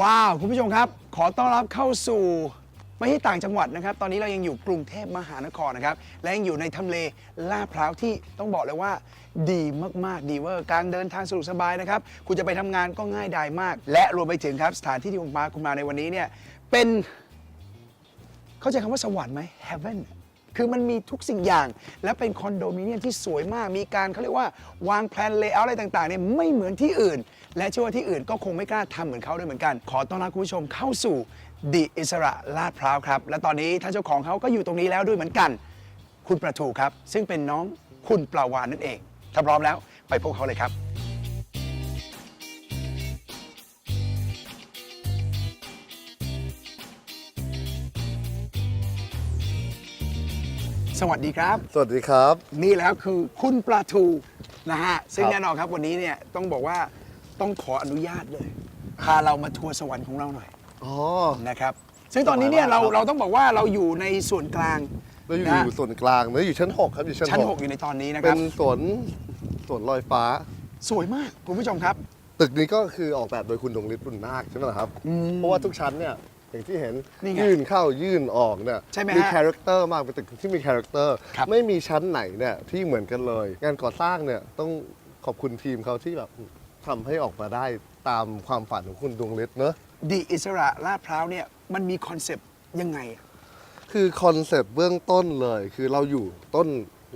ว้าว คุณผู้ชมครับ ขอต้อนรับเข้าสู่ไม่ใช่ต่างจังหวัดนะครับ ตอนนี้เรายังอยู่กรุงเทพมหานครนะครับ และยังอยู่ในทำเลลาดพร้าวที่ต้องบอกเลยว่า ดีมาก ๆ ดีเวอร์ การเดินทางสะดวกสบายนะครับ คุณจะไปทำงานก็ง่ายดายมาก และรวมไปถึงครับ สถานที่ที่ผมพาคุณมาในวันนี้เนี่ย เป็น เข้าใจคำว่าสวรรค์ไหม heaven คือมันมีทุกสิ่งอย่าง และเป็นคอนโดมิเนียมที่สวยมาก มีการเขาเรียกว่าวางแผนเลเยอร์อะไรต่างๆเนี่ยไม่เหมือนที่อื่น และเชื่อว่าที่อื่นก็คงไม่กล้าทำเหมือนเขาด้วยเหมือนกัน ขอต้อนรับคุณผู้ชมเข้าสู่ดิอิสระลาดพร้าวครับ และตอนนี้ท่านเจ้าของเขาก็อยู่ตรงนี้แล้วด้วยเหมือนกัน คุณประทูครับ ซึ่งเป็นน้องคุณปลาวานนั่นเองถ้าพร้อมแล้วไปพบเขาเลยครับ วัสดีครับ สวัสดีครับ นี่แล้วคือคุณปลาทูนะฮะ ซึ่งครับ แน่นอนครับวันนี้เนี่ยต้องบอกว่าต้องขออนุญาตเลย พาเรามาทัวร์สวรรค์ของเราหน่อยอ๋อ นะครับ ซึ่งตอนนี้เนี่ยสบายเรามากครับเราต้องบอกว่าเราอยู่ในส่วนกลางเราอยู่นะส่วนกลางเนอะอยู่ชั้น 6 ครับอยู่ชั้นชั้นห6กอยู่ในตอนนี้นะคเป็รับ นสวนสวนลอยฟ้า สวยมากคุณผู้ชมครับ ตึกนี้ก็คือออกแบบโดยคุณดวงฤทธิ์บุญนาคใช่ไหมล่ะครับ เพราะว่าทุกชั้นเนี่ย อย่างที่เห็นนี่ไงยื่นเข้ายื่นออกเนี่ยใช่ไหมมีฮะคาแรคเตอร์มากเป็นตึกที่มีคาแรคเตอร์ครับ ไม่มีชั้นไหนเนี่ยที่เหมือนกันเลย งานก่อสร้างเนี่ยต้องขอบคุณทีมเขาที่แบบทำให้ออกมาได้ตามความฝันของคุณดวงฤทธิ์เนอะดิอิสระลาดพร้าวเนี่ยมันมีคอนเซปต์ยังไงอะคือคอนเซปต์เบื้องต้นเลย คือเราอยู่ต้น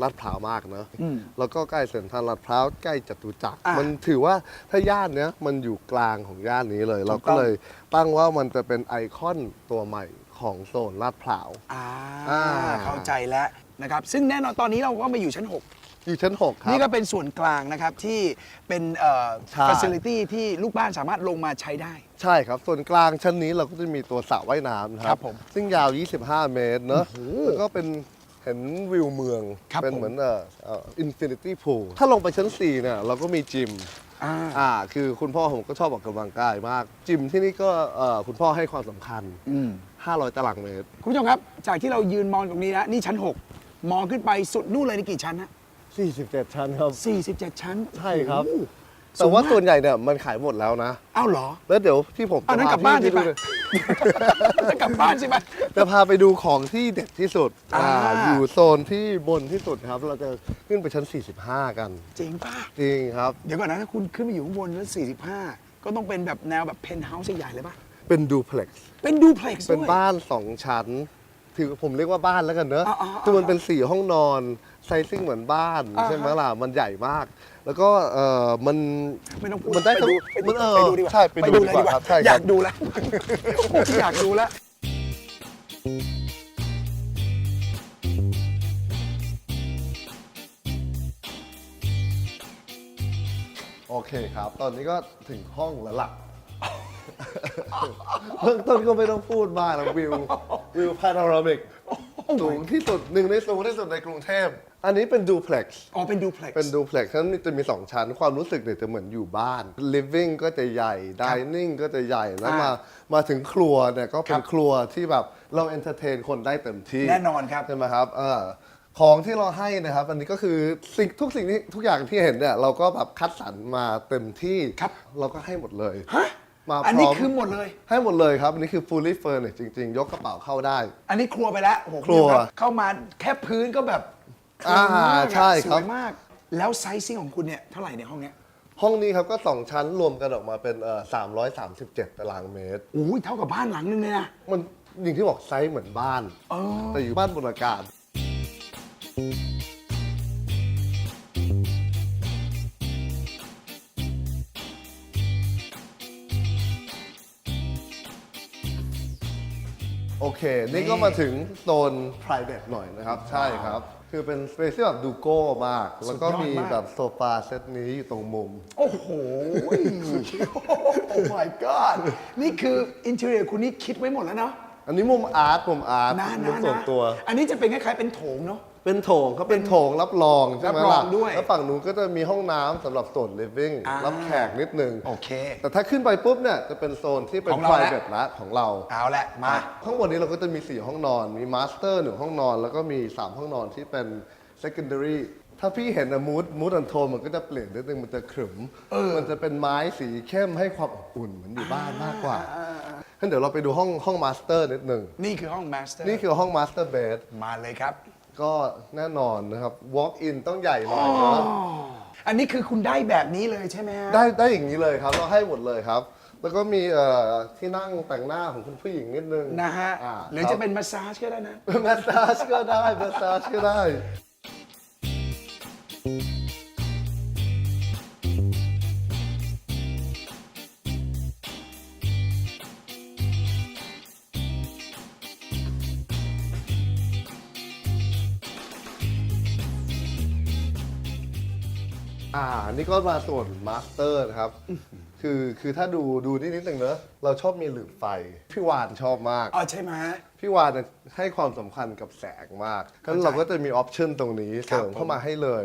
ลาดพร้าวมากเนอะอืมแล้วก็ใกล้เซ็นทรัลลาดพร้าวใกล้จตุจักรอะมันถือว่าถ้าย่านเนี้ยมันอยู่กลางของย่านนี้เลย เราถูกต้ก็อง เลยตั้งว่ามันจะเป็นไอคอนตัวใหม่ของโซนลาดพร้าว อ่าอ่า เข้าใจแล้วนะครับ ซึ่งแน่นอนตอนนี้เราก็มาอยู่ชั้น 6 อยู่ชั้น6ครับ นี่ก็เป็นส่วนกลางนะครับ ที่เป็นเอ่อ ใช่ facility ที่ลูกบ้านสามารถลงมาใช้ได้ ใช่ครับ ส่วนกลางชั้นนี้เราก็จะมีตัวสระว่ายน้ำนะคครัรับบผมซึ่งยาว 25 เมตรเนอะแล้วก็เป็น เห็นวิวเมือง ครับเป็นผม เหมือนเอ่อเอ่อินฟินิตี้พูลถ้าลงไปชั้น 4 เนี่ย เราก็มีจิม อ่า อ่า คือคุณพ่อผมก็ชอบออกกำลังกายมาก จิมที่นี่ก็เอ่อคุณพ่อให้ความสำคัญ อืม 500 ตารางเมตร คุณผู้ชมครับ จากที่เรายืนมองตรงนี้นะนี่ชั้น 6 มองขึ้นไปสุดนู่นเลยนี่กี่ชั้นฮะ47 ชั้นครับ 47 ชั้นใช่ครับ โอ้โห แต่ว่าสูงมกส่วนใหญ่เนี่ยมันขายหมดแล้วนะ เอ้าเหรอแล้วเดี๋ยวที่ผมเอาจะนั้นพากลับบ้านสิพี่ไปดูเลยกลับบ้านสิไป จะพาไปดูของที่เด็ดที่สุดอ่า อ่าอยู่โซนที่บนที่สุดครับ เราจะขึ้นไปชั้น 45 กันจริงป่ะ จริงครับ เดี๋ยวก่อนนะ ถ้าคุณขึ้นไปอยู่ข้างบนแล้ว45 ก็ต้องเป็นแบบแนวแบบเพนท์เฮาส์ใหญ่ๆเลยป่ะ เป็นดูเพล็กซ์เป็นดูเพล็กซ์เป็นด้วยบ้าน2ชั้น ถือผมเรียกว่าบ้านแล้วกันเนอะอ่าอ่าอ่าคือมันเป็น4ห้องนอนไซซิ่งเหมือนบ้านอ่าใช่ไหมล่ะมันใหญ่มาก แล้วก็เออมัน ไม่ต้องพูดมันได้ไปดูทั้งไปดูมันเออไปดูดีกว่าใช่ไปดูเลยดีกว่าครับใช่ครับ อยากดูแล้วอยากดูแล้ว โอเคครับ ตอนนี้ก็ถึงห้องแล้วล่ะ เบื้องต้นก็ไม่ต้องพูดมากแล้ววิววิวพาโนรามิกสูงที่สุดหนึ่งในสูงที่สุดในกรุงเทพ อันนี้เป็นดูเพล็กซ์อ๋อเป็นดูเพล็กซ์เป็นดูเพล็กซ์นั้นจะมี 2 ชั้นความรู้สึกเนี่ยจะเหมือนอยู่บ้าน living ก็จะใหญ่ dining ก็จะใหญ่แล้วมาอ่ามาถึงครัวเนี่ยก็เป็ครันบครัวที่แบบเราเอนเตอร์เทนคนได้เต็มที่แน่นอนครับใช่ไหมครับเออของที่เราให้นะครับ อันนี้ก็คือสิ่งทุกสิ่งที่ทุกอย่างที่เห็นเนี่ยเราก็แบบคัดสรรมาเต็มที่ครับ เราก็ให้หมดเลยฮะ มาพร้อมอันนี้คือหมดเลย ให้หมดเลยครับ อันนี้คือ fully furnished จริง ๆ ยกกระเป๋าเข้าได้ อันนี้ครัวไปแล้วโอ้โหครัวณบเข้ามาแค่พื้นก็แบบอ่าคลีนมากอะใช่ครับสวยมาก แล้วไซซิ่งของคุณเนี่ยเท่าไหร่ในห้องเนี้ยห้องนี้ครับก็ 2 ชั้นรวมกันออกมาเป็นเอ่อ337 ตารางเมตรโอ้ยเท่ากับบ้านหลังนึงเลยนะ มันอย่างที่บอกไซส์เหมือนบ้านเออแต่อยู่บ้านบนอากาศ เค นี่ก็มาถึงโซน private หน่อยนะครับ ใช่ครับ คือเป็นสเปซที่แบบดูโก้มาก แล้วก็มีสุดยอดมากแบบโซฟาเซตนี้อยู่ตรงมุม โอ้โห โอ้ my god นี่คืออินเทอร์เนียคุณนี่คิดไว้หมดแล้วเนาะอันนี้มุมอาร์ตมุมอาร์ตนะมุนะมส่วนนะตัว อันนี้จะเป็นคล้ายๆเป็นโถงเนาะ เป็นโถงเขาเป็นโถงรับรองใช่ไหมรับรอล่ะงด้วยแล้วฝั่งนู้นก็จะมีห้องน้ำสำหรับส่วน living อ่ารั รับแขกนิดนึง โอเค แต่ถ้าขึ้นไปปุ๊บเนี่ยจะเป็นโซนที่เป็นของเราแล้ว private ละของเรา เอาละมา ข้างบนนี้เราก็จะมี 4 ห้องนอน มี master หนึ่งห้องนอน แล้วก็มี 3 ห้องนอนที่เป็น secondary ถ้าพี่เห็นนะมูดมูดอันโทนมันก็จะเปลี่ยนนิดนึงมันจะขรึม มันจะเป็นไม้สีเข้มให้ความอบอุ่นเหมือนอยู่บ้านมากกว่างั้นเดี๋ยวเราไปดูห้องห้องมาสเตอร์นิดนึง นี่คือห้องมาสเตอร์นี่คือห้องมาสเตอร์เบดมาเลยครับ ก็แน่นอนนะครับ walk in ต้องใหญ่หน่อยนะอันนี้คือคุณได้แบบนี้เลยใช่ไหมฮะได้ได้อย่างนี้เลยครับ เราให้หมดเลยครับ แล้วก็มีเอ่อที่นั่งแต่งหน้าของคุณผู้หญิงนิดนึงนะฮะาหรือจะเป็นมาสซาจก็ได้นะแมสซาจก็ได้แมสซาจก็ได้ อ่านี่ก็มาส่วนมาสเตอร์นะครับ คือคือถ้าดูดูนิดนิดหนึ่งเนอะเราชอบมีหลืบไฟ พี่วานชอบมาก อ๋อใช่ไหม พี่วานเนี่ยให้ความสำคัญกับแสงมากฉะนั้นเราก็จะมีออปชันตรงนี้ครัเสบริมเข้ามาให้เลย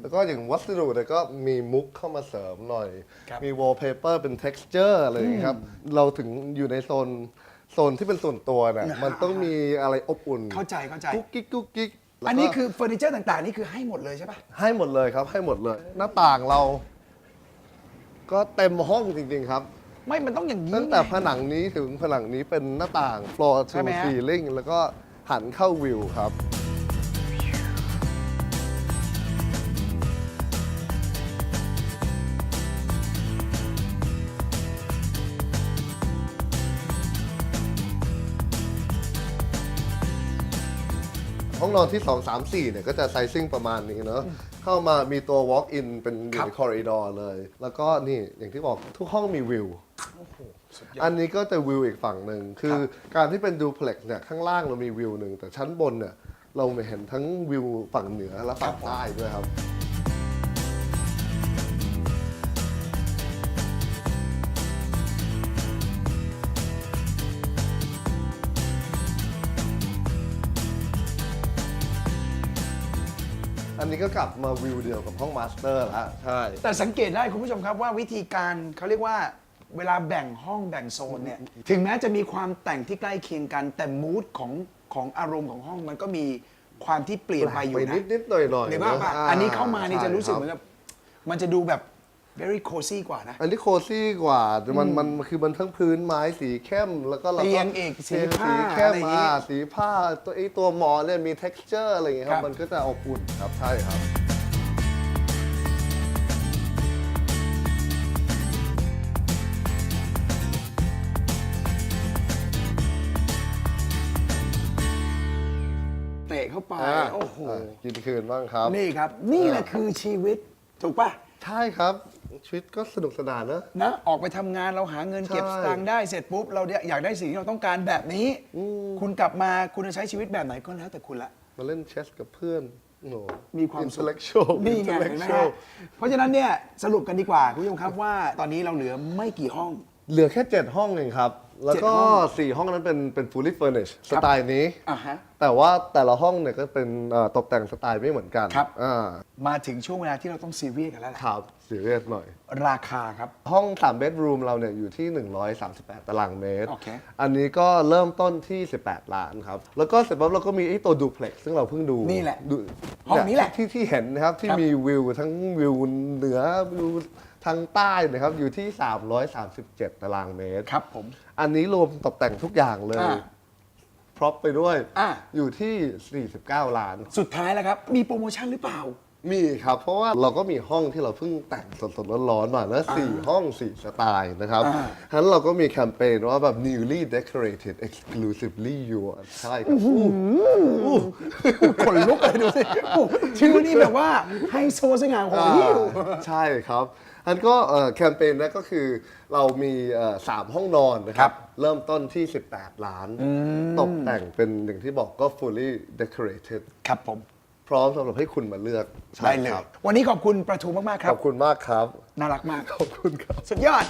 แล้วก็อย่างวัสดุเนี่ยก็มีมุกเข้ามาเสริมหน่อย ครับ มี wallpaper เป็น texture อะไรอย่างเงี้ยครับ เราถึงอยู่ในโซนโซนที่เป็นส่วนตัวเนี่ยอ่าฮะมันต้องมีอะไรอบอุ่น เข้าใจเข้าใจ กุ๊กกิ๊กกุ๊กกิ๊กแล้วก็ อันนี้คือเฟอร์นิเจอร์ต่างๆนี่คือให้หมดเลยใช่ปะให้หมดเลยครับ ให้หมดเลย หน้าต่างเรา ก็เต็มห้องจริง ๆ ครับ ไม่มันต้องอย่างนี้ตั้งแต่ไงผนังนี้ถึงผนังนี้เป็นหน้าต่าง floor ใช่ to ไหมฮะ ceiling แล้วก็หันเข้าวิวครับ องนอนที่ 2 3 4 เนี่ยก็จะไซซิ่งประมาณนี้เนอะเข้ามามีตัว walk in เป็นอยู่ในคอริดอร์เลย แล้วก็นี่อย่างที่บอกทุกห้องมีวิว อันนี้ก็จะวิวอีกฝั่งหนึ่งคือการที่เป็นดูเพล็กซ์เนี่ยข้างล่างเรามีวิวหนึ่งแต่ชั้นบนเนี่ยเราเห็นทั้งวิวฝั่งเหนือและฝั่งใต้ด้วยครับ นนี้ก็กลับมาวิวเดียวกับห้องมาสเตอร์แล้วใช่ แต่สังเกตได้คุณผู้ชมครับว่าวิธีการเขาเรียกว่าเวลาแบ่งห้องแบ่งโซนเนี่ยถึงแม้จะมีความแต่งที่ใกล้เคียงกันแต่มูดของของอารมณ์ของห้องมันก็มีความที่เปลี่ยนไปอยู่ไปนะนิดนิดๆหน่อยหน่อยหรือว่าป่ะอันนี้เข้ามานี่จะรู้สึกเหมือนกับกับมันจะดูแบบ very cozy กว่านะ อันนี้โคซี่กว่าแต่มันมันคือมันทั้งพื้นไม้สีเข้มแล้วก็เราก็เตียงอีกสีเตียงผ้าสีเข้มอะไรอย่างงี้ อ่าสีผ้าตัวไอ้ตัวหมอนเนี่ยมี texture อะไรอย่างเงี้ยคครัรับบมันก็จะอบอุ่นครับใช่ครับ เตะเข้าไป อ่าโอ้โห อ่ากินคืนบ้างครับ นี่ครับ นี่แหละคือชีวิต ถูกป่ะ ใช่ครับ ชีวิตก็สนุกสนานนะ นะออกไปทำงานเราหาเงินเก็บใช่ สตางค์ได้เสร็จปุ๊บเราอยากได้สิ่งที่เราต้องการแบบนี้คุณกลับมาคุณจะใช้ชีวิตแบบไหนก็แล้วแต่คุณละ มาเล่นเชสกับเพื่อนโอ้โห มีความสุข intellectual นี่ไงเห็นไหมฮะ intellectual เพราะฉะนั้นเนี่ยสรุปกันดีกว่าคุณผู้ชมครับว่าตอนนี้เราเหลือไม่กี่ห้อง เหลือแค่ 7 ห้องเองครับ แล้วก็ เจ็ดห้อง4 ห้องนั้นเป็นเป็น fully furnished สไตล์นี้ อ่าฮะแต่ว่าแต่ละห้องเนี่ยก็เป็นเอ่อตกแต่งสไตล์ไม่เหมือนกันครับ อ่า มาถึงช่วงเวลาที่เราต้องซีเรียสกันแล้วล่ะครับสีเรียสหน่อย ราคาครับ ห้อง3 bedroom เราเนี่ยอยู่ที่ 138 ตารางเมตร โอเค อันนี้ก็เริ่มต้นที่ 18 ล้านครับ แล้วก็เสร็จปั๊บเราก็มีไอ้ตัวดูเพล็กซึ่งเราเพิ่งดูนี่แหละดูห้องนี้แหละที่ที่เห็นนะครับ ที่ครับ มีวิวทั้งวิวเหนือวิวทางใต้นะครับ อยู่ที่ 337 ตารางเมตร ครับผม อันนี้รวมตกแต่งทุกอย่างเลย อ่าพร็อพไปด้วย อ่า อยู่ที่ 49 ล้าน สุดท้ายแล้วครับ มีโปรโมชั่นหรือเปล่า มีครับ เพราะว่าเราก็มีห้องที่เราเพิ่งแต่งสดๆร้อนๆมาแล้วสี่ห้องสี่สไตล์นะครับอ่าฉะนั้นเราก็มีแคมเปญว่าแบบ newly decorated exclusively yours ใช่ครับขนลุกเลยดูสิโอ้ชื่อนี่แบบว่าไฮโซสง่าหัวหิ้วใช่ครับอันก็เอ่อแคมเปญนั้นก็คือเรามีเอ่อสามห้องนอนนะคครัรับบเริ่มต้นที่ 18 ล้าน ตกแต่งเป็นอย่างที่บอกก็ fully decorated ครับผม พร้อมสำหรับให้คุณมาเลือกใช่ได้เลยครับวันนี้ขอบคุณประทูมาก ๆ ครัขบ อบคุณมากครับ น่ารักมาก ขอบคุณครับ สุดยอด